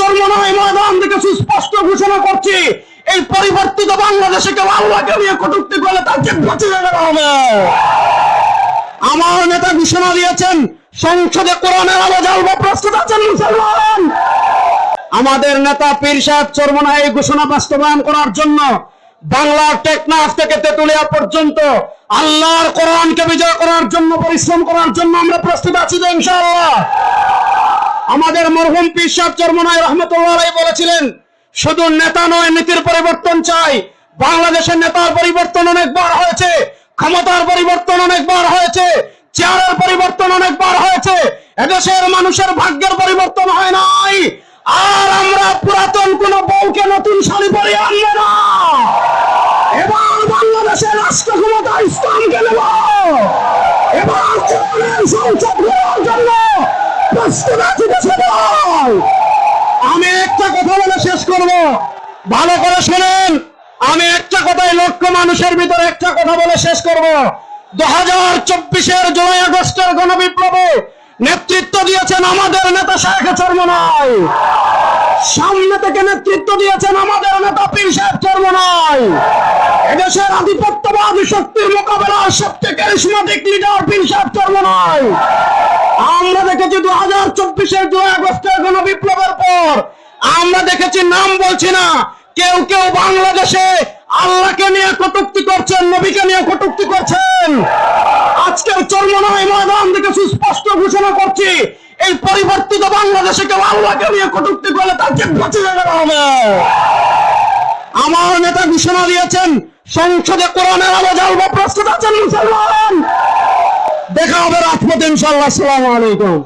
চর্মনায় ময়দান থেকে সুস্পষ্ট ঘোষণা করছি, এই পরিবর্তিত বাংলাদেশে কেউ আল্লাহকে নিয়ে কটুক্তি করলে হবে। আমার নেতা ঘোষণা দিয়েছেন, সংসদে কোরআনের আলো প্রস্তুত আছেন মুসলমান। আমাদের নেতা পীর সাহেব এই ঘোষণা বাস্তবায়ন করার জন্য বাংলার টেকনাফ থেকে তেতুলিয়া পর্যন্ত আল্লাহর কোরআনকে বিজয় করার জন্য, পরিশ্রম করার জন্য আমরা প্রস্তুত আছি ইনশাআল্লাহ। আমাদের মরহুম পীর সাহেব চর্মনায় রহমতুল্লাহ বলেছিলেন, শুধু নেতা নয়, নীতির পরিবর্তন চাই। বাংলাদেশের নেতার পরিবর্তন অনেকবার হয়েছে, ক্ষমতার পরিবর্তন অনেকবার হয়েছে, চেয়ারের পরিবর্তন অনেকবার হয়েছে, এদেশের মানুষের ভাগ্যের পরিবর্তন হয় নাই। আর আমরা পুরাতন কোন বউকে নতুন শাড়ি পরে আনব না। এবার বাংলাদেশের রাষ্ট্র ক্ষমতা ইসলামকে নেব। এবার সংসদ আমি একটা কথা বলে শেষ করব। ভালো করে শুনেন। আমি একটা কথাই লক্ষ মানুষের ভিতরে একটা কথা বলে শেষ করব। দু হাজার চব্বিশের জুলাই আগস্টের গণবিপ্লবে নেতৃত্ব দিয়েছেন আমাদের নেতা শেখ চর্মনায় সামনে থেকে নেতৃত্ব দিয়েছেন আমাদের নেতা পীর সাহেব চর্মনায় এদেশের আধিপত্যবাদী শক্তির মোকাবেলার সবচেয়ে ক্যারিসমাটিক লিডার পীর সাহেব চর্মনায় আমরা দেখেছি দু হাজার চব্বিশের জুলাই আগস্টের গণ বিপ্লবের পর। আমরা দেখেছি নাম বলছি না। কেউ কেউ বাংলাদেশে আল্লাহকে নিয়ে কটুক্তি করছেন, নবীকে নিয়ে কটুক্তি করছেন। আজকের চর্মনায় ময়দান থেকে সুস্পষ্ট ঘোষণা করছি, এই পরিবর্তিত বাংলাদেশে কেউ আল্লাহকে নিয়ে কটুক্তি করলে তাকে বেঁচে যেতে হবে আমার নেতা ঘোষণা দিয়েছেন, সংসদে কোরআনের আলো জ্বালবো, প্রস্তুত আছেন মুসলমান। দেখা হবে রাজপথ ইনশাল্লাহ আসসালামু আলাইকুম।